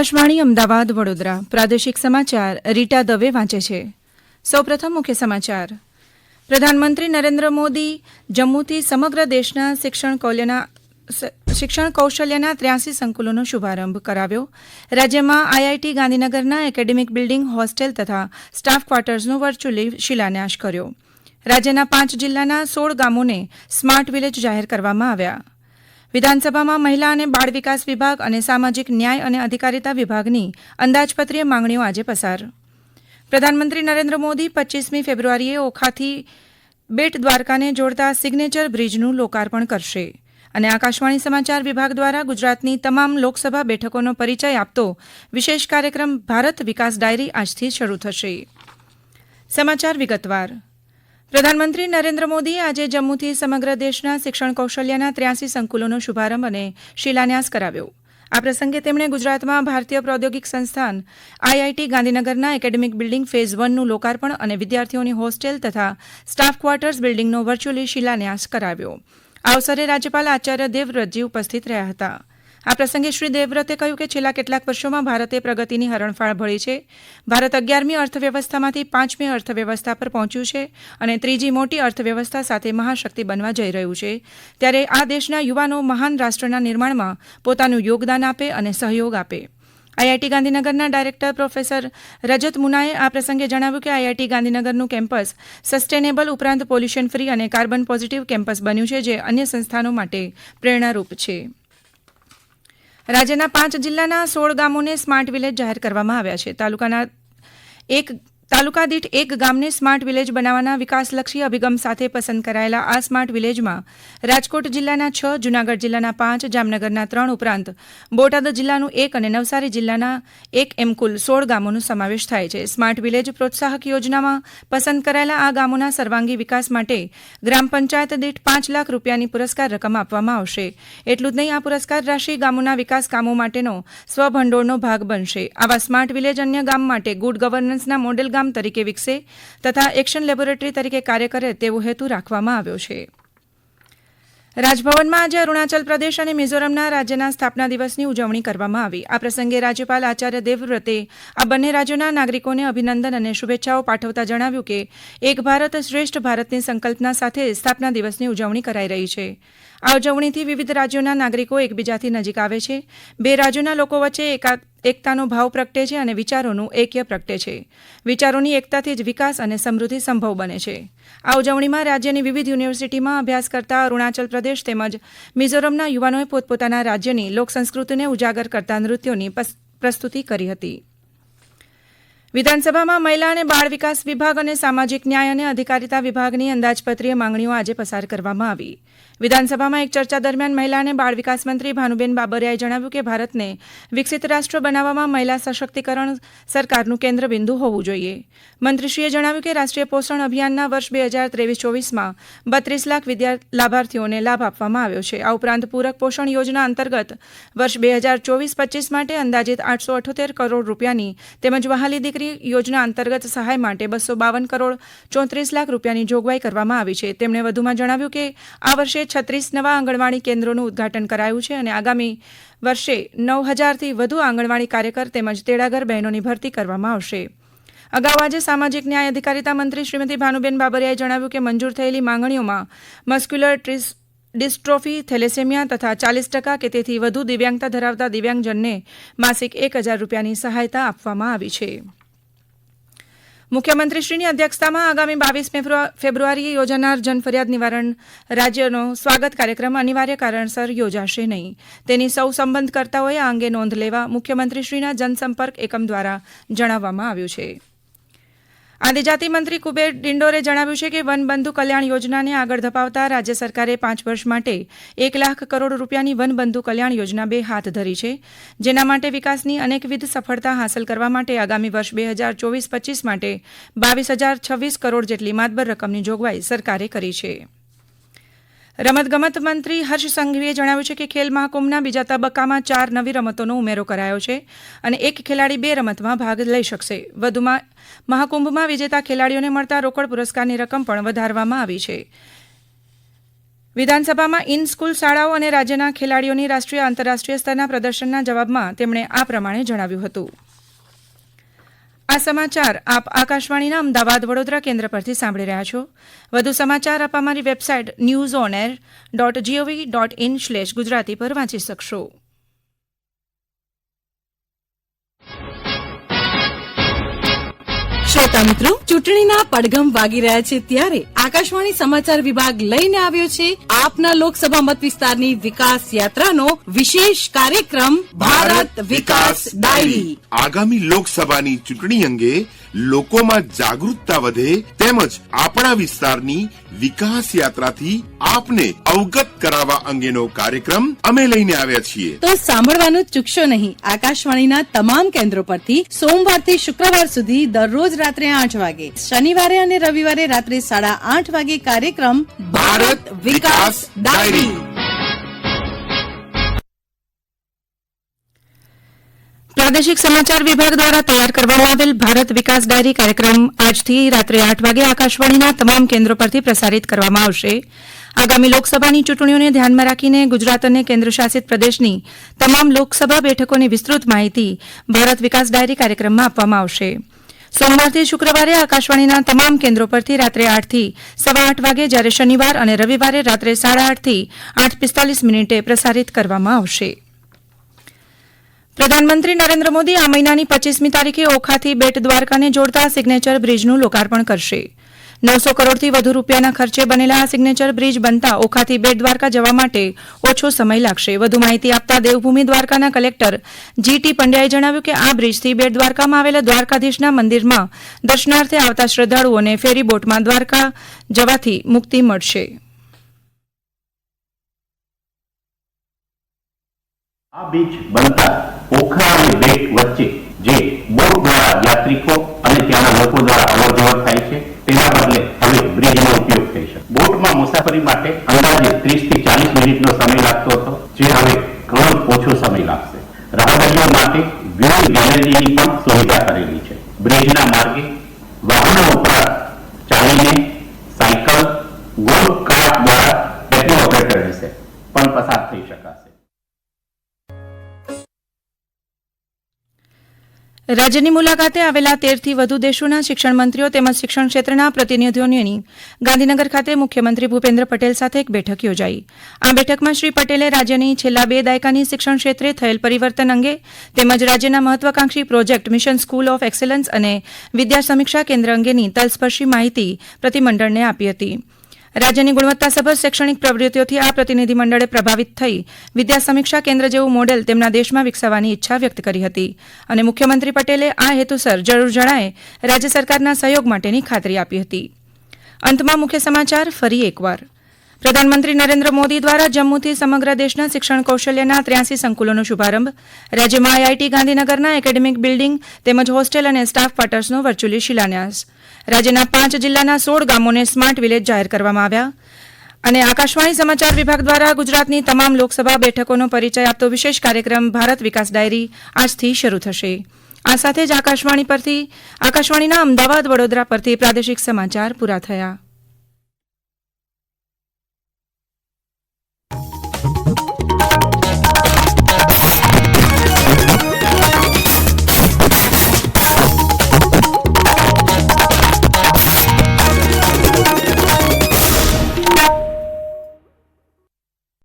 આકાશવાણી અમદાવાદ, વડોદરા. પ્રાદેશિક સમાચાર રીટા દવે વાંચે છે. સૌપ્રથમ મુખ્ય સમાચાર. પ્રધાનમંત્રી નરેન્દ્ર મોદી જમ્મુથી સમગ્ર દેશના શિક્ષણ કૌલ્યના શિક્ષણ કૌશલ્યના ત્ર્યાસી સંકુલોનો શુભારંભ કરાવ્યો. રાજ્યમાં આઈઆઈટી ગાંધીનગરના એકેડેમિક બિલ્ડિંગ, હોસ્ટેલ તથા સ્ટાફ ક્વાર્ટર્સનો વર્ચ્યુઅલી શિલાન્યાસ કર્યો. રાજ્યના પાંચ જિલ્લાના સોળ ગામોને સ્માર્ટ વિલેજ જાહેર કરવામાં આવ્યા. વિધાનસભામાં મહિલા અને બાળ વિકાસ વિભાગ અને સામાજિક ન્યાય અને અધિકારિતા વિભાગની અંદાજપત્રીય માંગણીઓ આજે પસાર. પ્રધાનમંત્રી નરેન્દ્ર મોદી પચ્ચીસમી ફેબ્રુઆરીએ ઓખાથી બેટ દ્વારકાને જોડતા સિગ્નેચર બ્રિજનું લોકાર્પણ કરશે. અને આકાશવાણી સમાચાર વિભાગ દ્વારા ગુજરાતની તમામ લોકસભા બેઠકોનો પરિચય આપતો વિશેષ કાર્યક્રમ ભારત વિકાસ ડાયરી આજથી શરૂ થશે. સમાચાર વિગતવાર. પ્રધાનમંત્રી નરેન્દ્ર મોદીએ આજે જમ્મુથી સમગ્ર દેશના શિક્ષણ કૌશલ્યના ત્ર્યાસી સંકુલોનો શુભારંભ અને શિલાન્યાસ કરાવ્યો. આ પ્રસંગે તેમણે ગુજરાતમાં ભારતીય પ્રૌદ્યોગિક સંસ્થાન આઈઆઈટી ગાંધીનગરના એકેડેમિક બિલ્ડિંગ ફેઝ વનનું લોકાર્પણ અને વિદ્યાર્થીઓની હોસ્ટેલ તથા સ્ટાફ ક્વાર્ટર્સ બિલ્ડિંગનો વર્ચ્યુઅલી શિલાન્યાસ કરાવ્યો. આ અવસરે રાજ્યપાલ આચાર્ય દેવવ્રતજી ઉપસ્થિત રહ્યા હતા. આ પ્રસંગે શ્રી દેવવ્રતે કહ્યું કે છેલ્લા કેટલાક વર્ષોમાં ભારતે પ્રગતિની હરણફાળ ભળી છે. ભારત અગિયારમી અર્થવ્યવસ્થામાંથી પાંચમી અર્થવ્યવસ્થા પર પહોંચ્યું છે અને ત્રીજી મોટી અર્થવ્યવસ્થા સાથે મહાશક્તિ બનવા જઈ રહ્યું છે. ત્યારે આ દેશના યુવાનો મહાન રાષ્ટ્રના નિર્માણમાં પોતાનું યોગદાન આપે અને સહયોગ આપે. આઈઆઈટી ગાંધીનગરના ડાયરેક્ટર પ્રોફેસર રજત મુનાએ આ પ્રસંગે જણાવ્યું કે આઈઆઈટી ગાંધીનગરનું કેમ્પસ સસ્ટેનેબલ ઉપરાંત પોલ્યુશન ફ્રી અને કાર્બન પોઝિટિવ કેમ્પસ બન્યું છે, જે અન્ય સંસ્થાનો માટે પ્રેરણારૂપ છે. રાજ્યના પાંચ જિલ્લાના સોળ ગામોને સ્માર્ટ વિલેજ જાહેર કરવામાં આવ્યા છે. તાલુકાના એક તાલુકા દીઠ એક ગામને સ્માર્ટ વિલેજ બનાવવાના વિકાસલક્ષી અભિગમ સાથે પસંદ કરાયેલા આ સ્માર્ટ વિલેજમાં રાજકોટ જિલ્લાના છ, જૂનાગઢ જિલ્લાના પાંચ, જામનગરના ત્રણ ઉપરાંત બોટાદ જિલ્લાનું એક અને નવસારી જિલ્લાના એક એમ કુલ સોળ ગામોનો સમાવેશ થાય છે. સ્માર્ટ વિલેજ પ્રોત્સાહક યોજનામાં પસંદ કરાયેલા આ ગામોના સર્વાંગી વિકાસ માટે ગ્રામ પંચાયત દીઠ પાંચ લાખ રૂપિયાની પુરસ્કાર રકમ આપવામાં આવશે. એટલું જ નહીં, આ પુરસ્કાર રાશિ ગામોના વિકાસ કામો માટેનો સ્વભંડોળનો ભાગ બનશે. આવા સ્માર્ટ વિલેજ અન્ય ગામ માટે ગુડ ગવર્નન્સના મોડેલ ગામ તરીકે વિકસે તથા એક્શન લેબોરેટરી તરીકે કાર્ય કરે તેવો હેતુ રાખવામાં આવ્યો છે. રાજભવનમાં આજે અરૂણાચલ પ્રદેશ અને મિઝોરમના રાજ્યના સ્થાપના દિવસની ઉજવણી કરવામાં આવી. આ પ્રસંગે રાજ્યપાલ આચાર્ય દેવવ્રતે આ બંને રાજ્યોના નાગરિકોને અભિનંદન અને શુભેચ્છાઓ પાઠવતા જણાવ્યું કે એક ભારત શ્રેષ્ઠ ભારતની સંકલ્પના સાથે સ્થાપના દિવસની ઉજવણી કરાઈ રહી છે. આ ઉજવણીથી વિવિધ રાજ્યોના નાગરિકો એકબીજાથી નજીક આવે છે. બે રાજ્યોના લોકો વચ્ચે એકા એકતાનો ભાવ પ્રગટે છે અને વિચારોનું એક્ય પ્રગટે છે. વિચારોની એકતાથી જ વિકાસ અને સમૃદ્ધિ સંભવ બને છે. આ ઉજવણીમાં રાજ્યની વિવિધ યુનિવર્સિટીમાં અભ્યાસ કરતા અરુણાચલ પ્રદેશ તેમજ મિઝોરમના યુવાનોએ પોતપોતાના રાજ્યની લોકસંસ્કૃતિને ઉજાગર કરતા નૃત્યોની પ્રસ્તુતિ કરી હતી. વિધાનસભામાં મહિલા અને બાળ વિકાસ વિભાગ અને સામાજિક ન્યાય અને અધિકારિતા વિભાગની અંદાજપત્રીય માંગણીઓ આજે પસાર કરવામાં આવી. વિધાનસભામાં એક ચર્ચા દરમિયાન મહિલા અને બાળ વિકાસ મંત્રી ભાનુબેન બાબરિયાએ જણાવ્યું કે ભારતને વિકસિત રાષ્ટ્ર બનાવવામાં મહિલા સશક્તિકરણ સરકારનું કેન્દ્રબિંદુ હોવું જોઈએ. મંત્રીશ્રીએ જણાવ્યું કે રાષ્ટ્રીય પોષણ અભિયાનના વર્ષ બે હજાર ત્રેવીસ ચોવીસમાં બત્રીસ લાખ વિદ્યાર્થી લાભાર્થીઓને લાભ આપવામાં આવ્યો છે. આ ઉપરાંત પૂરક પોષણ યોજના અંતર્ગત વર્ષ બે હજાર ચોવીસ પચીસ માટે અંદાજિત આઠસો અઠોતેર કરોડ રૂપિયાની તેમજ વહાલી દીકરી યોજના અંતર્ગત સહાય માટે બસો બાવન કરોડ ચોત્રીસ લાખ રૂપિયાની જોગવાઈ કરવામાં આવી છે. તેમણે વધુમાં જણાવ્યું કે આ વર્ષે છત્રીસ નવા આંગણવાડી કેન્દ્રોનું ઉદ્ઘાટન કરાયું છે અને આગામી વર્ષે નવ હજારથી વધુ આંગણવાડી કાર્યકર તેમજ તેડાગર બહેનોની ભરતી કરવામાં આવશે. અગાઉ આજે સામાજિક ન્યાય અધિકારિતા મંત્રી શ્રીમતી ભાનુબેન બાબરિયાએ જણાવ્યું કે મંજૂર થયેલી માંગણીઓમાં મસ્ક્યુલર ટ્રીસ, ડિસ્ટ્રોફી, થેલેસેમિયા તથા ચાલીસ ટકા કે તેથી વધુ દિવ્યાંગતા ધરાવતા દિવ્યાંગજનને માસિક એક હજાર રૂપિયાની સહાયતા આપવામાં આવી છે. મુખ્યમંત્રીશ્રીની અધ્યક્ષતામાં આગામી બાવીસ ફેબ્રુઆરીએ યોજાનાર જનફરિયાદ નિવારણ રાજ્યનો સ્વાગત કાર્યક્રમ અનિવાર્ય કારણસર યોજાશે નહીં. તેની સૌ સંબંધકર્તાઓએ આ અંગે નોંધ લેવા મુખ્યમંત્રીશ્રીના જનસંપર્ક એકમ દ્વારા જણાવવામાં આવ્યું છે. આદિજાતિ મંત્રી કુબેર ડિંડોરે જણાવ્યું છે કે વનબંધુ કલ્યાણ યોજનાને આગળ ધપાવતા રાજ્ય સરકારે પાંચ વર્ષ માટે એક લાખ કરોડ રૂપિયાની વનબંધુ કલ્યાણ યોજના બે હાથ ધરી છે, જેના માટે વિકાસની અનેકવિધ સફળતા હાંસલ કરવા માટે આગામી વર્ષ બે હજાર ચોવીસ પચીસ માટે બાવીસ હજાર છવ્વીસ કરોડ જેટલી માતબર રકમની જોગવાઈ સરકારે કરી છે. રમતગમત મંત્રી હર્ષ સંઘવીએ જણાવ્યું છે કે ખેલ મહાકુંભના બીજા તબક્કામાં ચાર નવી રમતોનો ઉમેરો કરાયો છે અને એક ખેલાડી બે રમતમાં ભાગ લઈ શકશે. વધુમાં મહાકુંભમાં વિજેતા ખેલાડીઓને મળતા રોકડ પુરસ્કારની રકમ પણ વધારવામાં આવી છે. વિધાનસભામાં ઇન સ્કૂલ શાળાઓ અને રાજ્યના ખેલાડીઓની રાષ્ટ્રીય આંતરરાષ્ટ્રીય સ્તરના પ્રદર્શનના જવાબમાં તેમણે આ પ્રમાણે જણાવ્યું હતું. સમાચાર આપ આકાશવાણીના અમદાવાદ વડોદરા કેન્દ્ર પરથી સાંભળી રહ્યા છો. વધુ સમાચાર આપ અમારી website news on air dot G O V dot in slash Gujarati પર વાંચી શકશો. શ્રોતા મિત્રો ચૂંટણીના પડઘમ વાગી રહ્યા છે ત્યારે આકાશવાણી સમાચાર વિભાગ લઈને આવ્યો છે આપના લોકસભા મત વિસ્તારની વિકાસ યાત્રાનો વિશેષ કાર્યક્રમ ભારત વિકાસ ડાયરી. આગામી લોકસભાની ચૂંટણી અંગે લોકોમાં જાગૃતતા વધે તેમજ આપણા વિસ્તારની વિકાસ યાત્રાથી આપને અવગત કરાવવા અંગેનો કાર્યક્રમ અમે લઈને આવ્યા છીએ. તો સાંભળવાનું ચૂકશો નહીં. આકાશવાણીના તમામ કેન્દ્રો પરથી સોમવારથી શુક્રવાર સુધી દરરોજ રાત્રે આઠ વાગે. શનિવારે અને રવિવારે રાત્રે સાડા આઠ વાગે કાર્યક્રમ ભારત વિકાસ ડાયરી. પ્રાદેશિક સમાચાર વિભાગ દ્વારા તૈયાર કરવામાં આવેલ ભારત વિકાસ ડાયરી કાર્યક્રમ આજથી રાત્રે આઠ વાગે આકાશવાણીના તમામ કેન્દ્રો પરથી પ્રસારિત કરવામાં આવશે. આગામી લોકસભાની ચૂંટણીઓને ધ્યાનમાં રાખીને ગુજરાત અને કેન્દ્રશાસિત પ્રદેશની તમામ લોકસભા બેઠકોની વિસ્તૃત માહિતી ભારત વિકાસ ડાયરી કાર્યક્રમમાં આપવામાં આવશે. સોમવારથી શુક્રવારે આકાશવાણીના તમામ કેન્દ્રો પરથી રાત્રે આઠથી સવા આઠ વાગે જ્યારે શનિવાર અને રવિવારે રાત્રે સાડા આઠથી આઠ પિસ્તાલીસ મિનિટે પ્રસારિત કરવામાં આવશે. પ્રધાનમંત્રી નરેન્દ્ર મોદી આ મહિનાની પચીસમી તારીખે ઓખાથી બેટ દ્વારકાને જોડતા સિગ્નેચર બ્રિજનું લોકાર્પણ કરશે. નવસો કરોડથી વધુ રૂપિયાના ખર્ચે બનેલા આ સિગ્નેચર બ્રિજ બનતા ઓખાથી બેટ દ્વારકા જવા માટે ઓછો સમય લાગશે. વધુ માહિતી આપતા દેવભૂમિ દ્વારકાના કલેક્ટર જી ટી પંડ્યાએ જણાવ્યું કે આ બ્રિજથી બેટ દ્વારકામાં આવેલા દ્વારકાધીશના મંદિરમાં દર્શનાર્થે આવતા શ્રદ્ધાળુઓને ફેરી બોટમાં દ્વારકા જવાથી મુક્તિ મળશે. આ બીચ બનતા ઓખા અને બેટ વચ્ચે જે બોટ દ્વારા યાત્રિકો અને ત્યાંના લોકો દ્વારા અવર જવર થાય છે. તેના બદલે હવે બ્રિજનો ઉપયોગ થઈ શકે. બોટમાં મુસાફરી માટે અંદાજે ત્રીસથી ચાલીસ મિનિટનો સમય લાગતો હતો, જે હવે ઘણો ઓછો સમય લાગશે. રાહદારીઓ માટે વ્યૂ ગેલેરીની પણ સુવિધા કરેલી છે. બ્રિજના માર્ગે વાહનો ઉપરાંત ચાલીને રાજ્યની મુલાકાતે આવેલા તેરથી વધુ દેશોના શિક્ષણ મંત્રીઓ તેમજ શિક્ષણ ક્ષેત્રના પ્રતિનિધિઓની ગાંધીનગર ખાતે મુખ્યમંત્રી ભૂપેન્દ્ર પટેલ સાથે એક બેઠક યોજાઈ. આ બેઠકમાં શ્રી પટેલે રાજ્યની છેલ્લા બે દાયકાની શિક્ષણ ક્ષેત્રે થયેલ પરિવર્તન અંગે તેમજ રાજ્યના મહત્વાકાંક્ષી project mission school of excellence અને વિદ્યા સમીક્ષા કેન્દ્ર અંગેની તલસ્પર્શી માહિતી પ્રતિમંડળને આપી હતી. રાજ્યની ગુણવત્તાસભર શૈક્ષણિક પ્રવૃત્તિઓથી આ પ્રતિનિધિમંડળે પ્રભાવિત થઈ વિદ્યા સમીક્ષા કેન્દ્ર જેવું મોડેલ તેમના દેશમાં વિકસાવવાની ઈચ્છા વ્યક્ત કરી હતી. અને મુખ્યમંત્રી પટેલે આ હેતુસર જરૂર જણાએ રાજ્ય સરકારના સહયોગ માટેની ખાતરી આપી હતી. અંતમાં મુખ્ય સમાચાર ફરી એકવાર. પ્રધાનમંત્રી નરેન્દ્ર મોદી દ્વારા જમ્મુથી સમગ્ર દેશના શિક્ષણ કૌશલ્યના ત્ર્યાસી સંકુલોનો શુભારંભ, રાજ્યમાં આઈઆઈટી ગાંધીનગરના એકેડેમિક બિલ્ડિંગ તેમજ હોસ્ટેલ અને સ્ટાફ ક્વાર્ટર્સનો વર્ચ્યુઅલી શિલાન્યાસ રાજ્યના પાંચ જિલ્લાના સોળ ગામોને સ્માર્ટ વિલેજ જાહેર કરવામાં આવ્યા. અને આકાશવાણી સમાચાર વિભાગ દ્વારા ગુજરાતની તમામ લોકસભા બેઠકોનો પરિચય આપતો વિશેષ કાર્યક્રમ ભારત વિકાસ ડાયરી આજથી શરૂ થશે. આ સાથે જ આકાશવાણી પરથી, આકાશવાણીના અમદાવાદ વડોદરા પરથી પ્રાદેશિક સમાચાર પૂરા થયા.